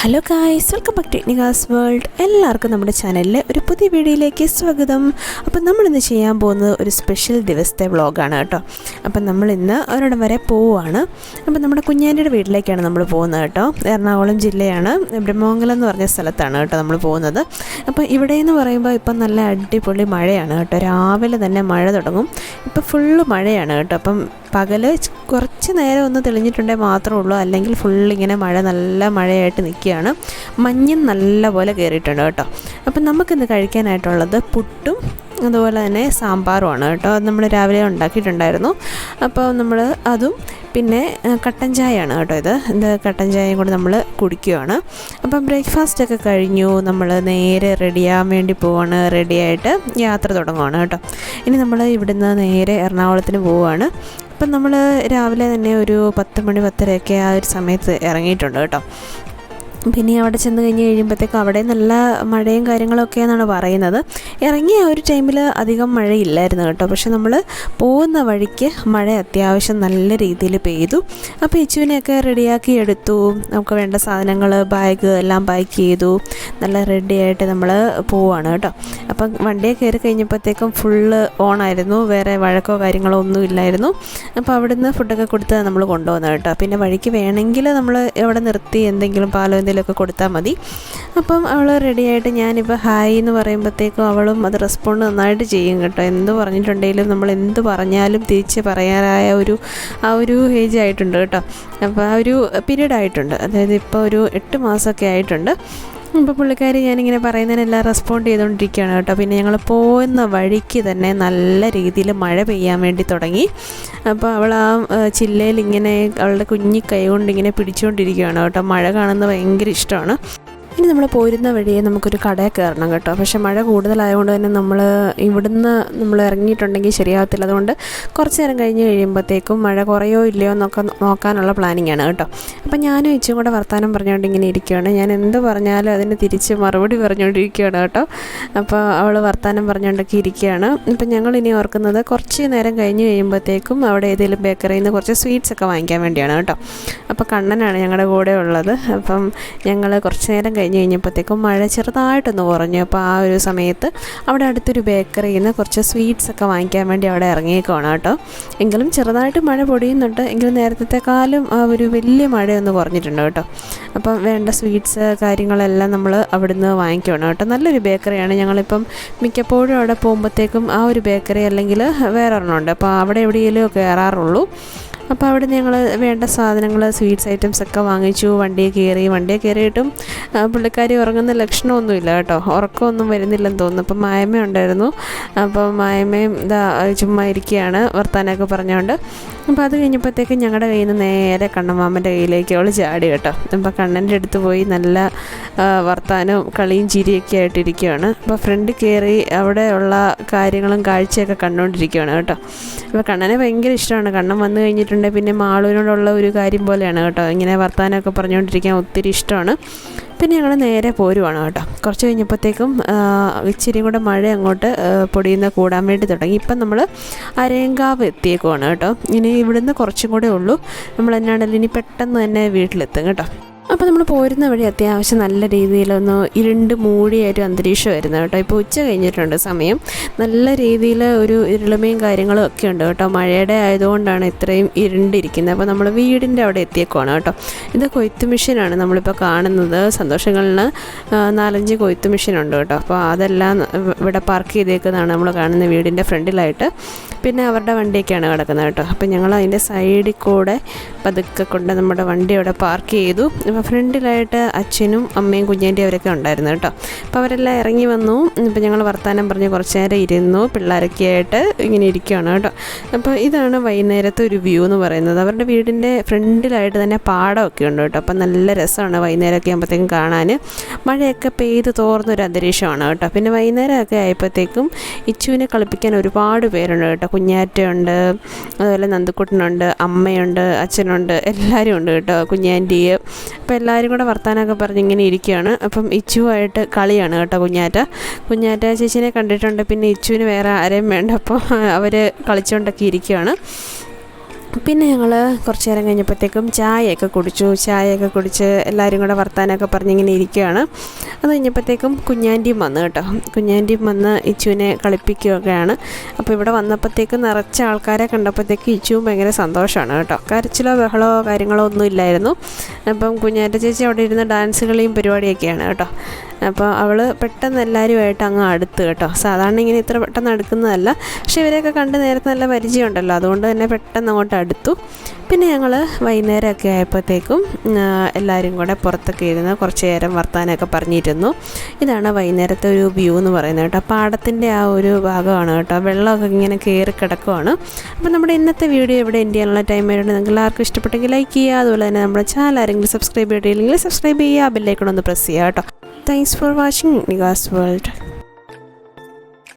Hello guys welcome back to world എല്ലാവർക്കും നമ്മുടെ ചാനലിലെ ഒരു പുതിയ വീഡിയോയിലേക്ക് സ്വാഗതം. അപ്പം നമ്മളിന്ന് ചെയ്യാൻ പോകുന്നത് ഒരു സ്പെഷ്യൽ ദിവസത്തെ വ്ളോഗാണ് കേട്ടോ. അപ്പം നമ്മളിന്ന് ഒരിടം വരെ പോവുകയാണ്. അപ്പം നമ്മുടെ കുഞ്ഞാന്റെ വീട്ടിലേക്കാണ് നമ്മൾ പോകുന്നത് കേട്ടോ. എറണാകുളം ജില്ലയാണ്. ബ്രഹ്മമംഗലം എന്ന് പറഞ്ഞ സ്ഥലത്താണ് കേട്ടോ നമ്മൾ പോകുന്നത്. അപ്പോൾ ഇവിടെ എന്ന് പറയുമ്പോൾ ഇപ്പം നല്ല അടിപൊളി മഴയാണ് കേട്ടോ. രാവിലെ തന്നെ മഴ തുടങ്ങും. ഇപ്പം ഫുള്ള് മഴയാണ് കേട്ടോ. അപ്പം പകൽ കുറച്ച് നേരം ഒന്ന് തെളിഞ്ഞിട്ടുണ്ടെങ്കിൽ മാത്രമേ ഉള്ളൂ. അല്ലെങ്കിൽ ഫുൾ ഇങ്ങനെ മഴ നല്ല മഴയായിട്ട് നിൽക്കുകയാണ് മഞ്ഞും നല്ല പോലെ കയറിയിട്ടുണ്ട് കേട്ടോ. അപ്പം നമുക്കിന്ന് കഴിക്കാനായിട്ടുള്ളത് പുട്ടും അതുപോലെ തന്നെ സാമ്പാറുമാണ് കേട്ടോ. അത് നമ്മൾ രാവിലെ ഉണ്ടാക്കിയിട്ടുണ്ടായിരുന്നു. അപ്പോൾ നമ്മൾ അതും പിന്നെ കട്ടൻ ചായയാണ് കേട്ടോ ഇത്. ഇത് കട്ടൻ ചായയും കൂടെ നമ്മൾ കുടിക്കുകയാണ് അപ്പം ബ്രേക്ക്ഫാസ്റ്റ് ഒക്കെ കഴിഞ്ഞു. നമ്മൾ നേരെ റെഡിയാകാൻ വേണ്ടി പോവാണ്. റെഡിയായിട്ട് യാത്ര തുടങ്ങുവാണ് കേട്ടോ. ഇനി നമ്മൾ ഇവിടുന്ന് നേരെ എറണാകുളത്തിന് പോവുകയാണ് അപ്പം നമ്മൾ രാവിലെ തന്നെ ഒരു പത്ത് മണി പത്തരയൊക്കെ ആ ഒരു സമയത്ത് ഇറങ്ങിയിട്ടുണ്ട് കേട്ടോ. പിന്നെ അവിടെ ചെന്ന് കഴിഞ്ഞ് കഴിയുമ്പോഴത്തേക്കും അവിടെ നല്ല മഴയും കാര്യങ്ങളൊക്കെ എന്നാണ് പറയുന്നത്. ഇറങ്ങിയ ഒരു ടൈമിൽ അധികം മഴയില്ലായിരുന്നു കേട്ടോ. പക്ഷെ നമ്മൾ പോകുന്ന വഴിക്ക് മഴ അത്യാവശ്യം നല്ല രീതിയിൽ പെയ്തു. അപ്പോൾ ഇച്ചുവിനെയൊക്കെ റെഡിയാക്കി എടുത്തു. നമുക്ക് വേണ്ട സാധനങ്ങൾ ബാഗ് എല്ലാം പാക്ക് ചെയ്തു. നല്ല റെഡിയായിട്ട് നമ്മൾ പോവാണ് കേട്ടോ. അപ്പം വണ്ടിയെ കയറി കഴിഞ്ഞപ്പോഴത്തേക്കും ഫുള്ള് ഓണായിരുന്നു. വേറെ വഴക്കോ കാര്യങ്ങളോ ഒന്നും ഇല്ലായിരുന്നു. അപ്പോൾ അവിടുന്ന് ഫുഡൊക്കെ കൊടുത്ത് നമ്മൾ കൊണ്ടുപോകുന്നത് കേട്ടോ. പിന്നെ വഴിക്ക് വേണമെങ്കിൽ നമ്മൾ എവിടെ നിർത്തി എന്തെങ്കിലും പാലോ എന്തെങ്കിലുമൊക്കെ കൊടുത്താൽ മതി. അപ്പം അവൾ റെഡിയായിട്ട് ഞാനിപ്പോൾ ഹായ് എന്ന് പറയുമ്പോഴത്തേക്കും അവളും അത് റെസ്പോണ്ട് നന്നായിട്ട് ചെയ്യും കേട്ടോ. എന്ത് പറഞ്ഞിട്ടുണ്ടെങ്കിലും നമ്മൾ എന്ത് പറഞ്ഞാലും തിരിച്ച് പറയാനായ ഒരു ആ ഒരു ഏജ് ആയിട്ടുണ്ട് കേട്ടോ. അപ്പോൾ ആ ഒരു പീരീഡ് ആയിട്ടുണ്ട്. അതായത് ഇപ്പോൾ ഒരു എട്ട് മാസമൊക്കെ ആയിട്ടുണ്ട്. അപ്പോൾ പുള്ളിക്കാരി ഞാനിങ്ങനെ പറയുന്നതിനെല്ലാം റെസ്പോണ്ട് ചെയ്തുകൊണ്ടിരിക്കുകയാണ് കേട്ടോ. പിന്നെ ഞങ്ങൾ പോകുന്ന വഴിക്ക് തന്നെ നല്ല രീതിയിൽ മഴ പെയ്യാൻ വേണ്ടി തുടങ്ങി. അപ്പോൾ അവൾ ആ ചില്ലയിൽ ഇങ്ങനെ അവളുടെ കുഞ്ഞി കൈ കൊണ്ട് ഇങ്ങനെ പിടിച്ചുകൊണ്ടിരിക്കുകയാണ് കേട്ടോ. മഴ കാണുന്നത് ഭയങ്കര ഇഷ്ടമാണ്. ഇനി നമ്മൾ പോരുന്ന വഴിയെ നമുക്കൊരു കടയിൽ കയറണം കേട്ടോ. പക്ഷേ മഴ കൂടുതലായതുകൊണ്ട് തന്നെ നമ്മൾ ഇവിടുന്ന് നമ്മൾ ഇറങ്ങിയിട്ടുണ്ടെങ്കിൽ ശരിയാകത്തില്ല അതുകൊണ്ട് കുറച്ച് നേരം കഴിഞ്ഞ് കഴിയുമ്പോഴത്തേക്കും മഴ കുറയോ ഇല്ലയോ എന്നൊക്കെ നോക്കാനുള്ള പ്ലാനിങ് ആണ് കേട്ടോ. അപ്പം ഞാനും ഇച്ചും കൂടെ വർത്തമാനം പറഞ്ഞുകൊണ്ട് ഇങ്ങനെ ഇരിക്കുകയാണ് ഞാൻ എന്ത് പറഞ്ഞാലും അതിന് തിരിച്ച് മറുപടി പറഞ്ഞുകൊണ്ടിരിക്കുകയാണ് കേട്ടോ. അപ്പോൾ അവൾ വർത്തമാനം പറഞ്ഞുകൊണ്ടൊക്കെ ഇരിക്കുകയാണ് ഇപ്പം ഞങ്ങൾ ഇനി ഓർക്കുന്നത് കുറച്ച് നേരം കഴിഞ്ഞ് കഴിയുമ്പോഴത്തേക്കും അവിടെ ഏതെങ്കിലും ബേക്കറിയിൽ നിന്ന് കുറച്ച് സ്വീറ്റ്സ് ഒക്കെ വാങ്ങിക്കാൻ വേണ്ടിയാണ് കേട്ടോ. അപ്പോൾ കണ്ണനാണ് ഞങ്ങളുടെ കൂടെ ഉള്ളത്. അപ്പം ഞങ്ങൾ കുറച്ച് നേരം കഴിഞ്ഞ് കഴിഞ്ഞപ്പോഴത്തേക്കും മഴ ചെറുതായിട്ടൊന്ന് കുറഞ്ഞു. അപ്പോൾ ആ ഒരു സമയത്ത് അവിടെ അടുത്തൊരു ബേക്കറിയിൽ നിന്ന് കുറച്ച് സ്വീറ്റ്സ് ഒക്കെ വാങ്ങിക്കാൻ വേണ്ടി അവിടെ ഇറങ്ങിയേക്കുവാണ് കേട്ടോ. എങ്കിലും ചെറുതായിട്ട് മഴ പൊടിയുന്നുണ്ട്. എങ്കിലും നേരത്തെക്കാളും ആ ഒരു വലിയ മഴയൊന്ന് കുറഞ്ഞിട്ടുണ്ട് കേട്ടോ. അപ്പം വേണ്ട സ്വീറ്റ്സ് കാര്യങ്ങളെല്ലാം നമ്മൾ അവിടുന്ന് വാങ്ങിക്കണം കേട്ടോ. നല്ലൊരു ബേക്കറിയാണ്. ഞങ്ങളിപ്പം മിക്കപ്പോഴും അവിടെ പോകുമ്പോഴത്തേക്കും ആ ഒരു ബേക്കറി അല്ലെങ്കിൽ വേറെ ഒരെണ്ണമുണ്ട് അപ്പോൾ അവിടെ എവിടെയെങ്കിലും കയറാറുള്ളൂ. അപ്പോൾ അവിടെ ഞങ്ങൾ വേണ്ട സാധനങ്ങൾ സ്വീറ്റ്സ് ഐറ്റംസ് ഒക്കെ വാങ്ങിച്ചു. വണ്ടിയെ കയറി വണ്ടിയെ കയറിയിട്ടും പുള്ളിക്കാരി ഉറങ്ങുന്ന ലക്ഷണമൊന്നുമില്ല കേട്ടോ. ഉറക്കമൊന്നും വരുന്നില്ലെന്ന് തോന്നുന്നു. അപ്പം മായമ്മ ഉണ്ടായിരുന്നു. അപ്പോൾ മായമ്മയും ഇതാ ചുമ്മാ ഇരിക്കുകയാണ് വർത്താനമൊക്കെ പറഞ്ഞുകൊണ്ട്. അപ്പോൾ അത് കഴിഞ്ഞപ്പോഴത്തേക്കും ഞങ്ങളുടെ കയ്യിൽ നിന്ന് നേരെ കണ്ണമാമന്റെ കയ്യിലേക്ക് അവൾ ചാടി കേട്ടോ. അപ്പോൾ കണ്ണന്റെ അടുത്ത് പോയി നല്ല വർത്താനവും കളിയും ചിരിയൊക്കെ ആയിട്ടിരിക്കുകയാണ് അപ്പോൾ ഫ്രണ്ട് കയറി അവിടെ ഉള്ള കാര്യങ്ങളും കാഴ്ചയൊക്കെ കണ്ടുകൊണ്ടിരിക്കുകയാണ് കേട്ടോ. അപ്പോൾ കണ്ണനെ ഭയങ്കര ഇഷ്ടമാണ്. കണ്ണൻ വന്നു കഴിഞ്ഞിട്ടുണ്ടെങ്കിൽ പിന്നെ മാളൂരിനോടുള്ള ഒരു കാര്യം പോലെയാണ് കേട്ടോ. ഇങ്ങനെ വർത്താനമൊക്കെ പറഞ്ഞുകൊണ്ടിരിക്കാൻ ഒത്തിരി ഇഷ്ടമാണ്. പിന്നെ ഞങ്ങൾ നേരെ പോരുവാണ് കേട്ടോ. കുറച്ച് കഴിഞ്ഞപ്പോഴത്തേക്കും ഇച്ചിരി കൂടെ മഴ അങ്ങോട്ട് പൊടിയുന്ന കൂടാൻ വേണ്ടി തുടങ്ങി. ഇപ്പം നമ്മൾ അരയങ്കാവ് എത്തിയേക്കുവാണ് കേട്ടോ. ഇനി ഇവിടുന്ന് കുറച്ചും കൂടെ ഉള്ളൂ. നമ്മൾ എന്നാണെങ്കിലും ഇനി പെട്ടെന്ന് തന്നെ വീട്ടിലെത്തും കേട്ടോ. അപ്പോൾ നമ്മൾ പോരുന്ന വഴി അത്യാവശ്യം നല്ല രീതിയിലൊന്ന് ഇരുണ്ട് മൂടിയൊരു അന്തരീക്ഷമായിരുന്നു കേട്ടോ. ഇപ്പോൾ ഉച്ച കഴിഞ്ഞിട്ടുണ്ട് സമയം. നല്ല രീതിയിൽ ഒരു ഇരുളമയും കാര്യങ്ങളും ഒക്കെ ഉണ്ട് കേട്ടോ. മഴയുടെ ആയതുകൊണ്ടാണ് ഇത്രയും ഇരുണ്ടിരിക്കുന്നത്. അപ്പോൾ നമ്മൾ വീടിന്റെ അവിടെ എത്തിയേക്കുവാണ് കേട്ടോ. ഇത് കൊയ്ത്ത് മെഷീനാണ് നമ്മളിപ്പോൾ കാണുന്നത്. സന്തോഷങ്ങളിൽ നാലഞ്ച് കൊയ്ത്ത് മെഷീൻ ഉണ്ട് കേട്ടോ. അപ്പോൾ അതെല്ലാം ഇവിടെ പാർക്ക് ചെയ്തേക്കുന്നതാണ് നമ്മൾ കാണുന്ന വീടിന്റെ ഫ്രണ്ടിലായിട്ട്. പിന്നെ അവരുടെ വണ്ടിയൊക്കെയാണ് കിടക്കുന്നത് കേട്ടോ. അപ്പോൾ ഞങ്ങൾ അതിന്റെ സൈഡിൽ കൂടെ പതുക്കെ കൊണ്ട് നമ്മുടെ വണ്ടി അവിടെ പാർക്ക് ചെയ്തു. ഫ്രണ്ടിലായിട്ട് അച്ഛനും അമ്മയും കുഞ്ഞേന്റെ അവരൊക്കെ ഉണ്ടായിരുന്നു കേട്ടോ. അപ്പോൾ അവരെല്ലാം ഇറങ്ങി വന്നു. ഇപ്പോൾ ഞങ്ങൾ വർത്തമാനം പറഞ്ഞ് കുറച്ച് നേരം ഇരുന്നു. പിള്ളേരൊക്കെ ആയിട്ട് ഇങ്ങനെ ഇരിക്കുകയാണ് കേട്ടോ. അപ്പോൾ ഇതാണ് വൈകുന്നേരത്തെ ഒരു വ്യൂ എന്ന് പറയുന്നത്. അവരുടെ വീടിന്റെ ഫ്രണ്ടിലായിട്ട് തന്നെ പാടമൊക്കെ ഉണ്ട് കേട്ടോ. അപ്പോൾ നല്ല രസമാണ് വൈകുന്നേരമൊക്കെ ആകുമ്പോഴത്തേക്കും കാണാൻ. മഴയൊക്കെ പെയ്ത് തോർന്നൊരു അന്തരീക്ഷമാണ് കേട്ടോ. പിന്നെ വൈകുന്നേരമൊക്കെ ആയപ്പോഴത്തേക്കും ഇച്ചുവിനെ കളിപ്പിക്കാൻ ഒരുപാട് പേരുണ്ട് കേട്ടോ. കുഞ്ഞാറ്റയുണ്ട് അതുപോലെ നന്ദക്കുട്ടനുണ്ട് അമ്മയുണ്ട് അച്ഛനുണ്ട് എല്ലാവരും ഉണ്ട് കേട്ടോ. കുഞ്ഞാന്റി അപ്പോൾ എല്ലാവരും കൂടെ വർത്താനമൊക്കെ പറഞ്ഞ് ഇങ്ങനെ ഇരിക്കുകയാണ് അപ്പം ഇച്ചുവായിട്ട് കളിയാണ് കേട്ടോ കുഞ്ഞാറ്റ. കുഞ്ഞാറ്റ ചേച്ചിനെ കണ്ടിട്ടുണ്ട്. പിന്നെ ഇച്ചുവിന് വേറെ ആരെയും വേണ്ട. അപ്പോൾ അവർ കളിച്ചുകൊണ്ടൊക്കെ ഇരിക്കുകയാണ് പിന്നെ ഞങ്ങൾ കുറച്ച് നേരം കഴിഞ്ഞപ്പോഴത്തേക്കും ചായയൊക്കെ കുടിച്ചു. ചായയൊക്കെ കുടിച്ച് എല്ലാവരും കൂടെ വർത്താനമൊക്കെ പറഞ്ഞിങ്ങനെ ഇരിക്കുകയാണ് അത് കഴിഞ്ഞപ്പോഴത്തേക്കും കുഞ്ഞാന്റിയും വന്നു കേട്ടോ. കുഞ്ഞാന്റിയും വന്ന് ഇച്ചുവിനെ കളിപ്പിക്കുകയൊക്കെയാണ്. അപ്പോൾ ഇവിടെ വന്നപ്പോഴത്തേക്കും നിറച്ച ആൾക്കാരെ കണ്ടപ്പോഴത്തേക്കും ഇച്ചുവും ഭയങ്കര സന്തോഷമാണ് കേട്ടോ. കരച്ചിലോ ബഹളോ കാര്യങ്ങളോ ഒന്നും ഇല്ലായിരുന്നു. അപ്പം കുഞ്ഞാറ്റ ചേച്ചി അവിടെ ഇരുന്ന് ഡാൻസ് കളിയും പരിപാടിയൊക്കെയാണ് കേട്ടോ. അപ്പോൾ അവൾ പെട്ടെന്ന് എല്ലാവരുമായിട്ട് അങ്ങ് അടുത്ത് കേട്ടോ. സാധാരണ ഇങ്ങനെ ഇത്ര പെട്ടെന്ന് അടുക്കുന്നതല്ല. പക്ഷേ ഇവരെയൊക്കെ കണ്ട് നേരത്തെ നല്ല പരിചയമുണ്ടല്ലോ. അതുകൊണ്ട് തന്നെ പെട്ടെന്ന് അങ്ങോട്ട് അടുത്തു. പിന്നെ ഞങ്ങൾ വൈകുന്നേരമൊക്കെ ആയപ്പോഴത്തേക്കും എല്ലാവരും കൂടെ പുറത്തൊക്കെ ഇരുന്ന് കുറച്ച് നേരം വർത്താനമൊക്കെ പറഞ്ഞിരുന്നു. ഇതാണ് വൈകുന്നേരത്തെ ഒരു വ്യൂ എന്ന് പറയുന്നത് കേട്ടോ. പാടത്തിന്റെ ആ ഒരു ഭാഗമാണ് കേട്ടോ. വെള്ളമൊക്കെ ഇങ്ങനെ കയറി കിടക്കുവാണ്. അപ്പോൾ നമ്മുടെ ഇന്നത്തെ വീഡിയോ ഇവിടെ എന്റെ ചെയ്യാനുള്ള ടൈം ആയിട്ട് നിങ്ങൾക്ക് ഇഷ്ടപ്പെട്ടെങ്കിൽ ലൈക്ക് ചെയ്യുക. അതുപോലെ തന്നെ നമ്മുടെ ചാനൽ ആരെങ്കിലും സബ്സ്ക്രൈബ് ചെയ്തിട്ടില്ലെങ്കിൽ സബ്സ്ക്രൈബ് ചെയ്യുക. ബെല്ലൈക്കൺ ഒന്ന് പ്രസ് ചെയ്യുക കേട്ടോ. Thanks for watching നിഗാസ് world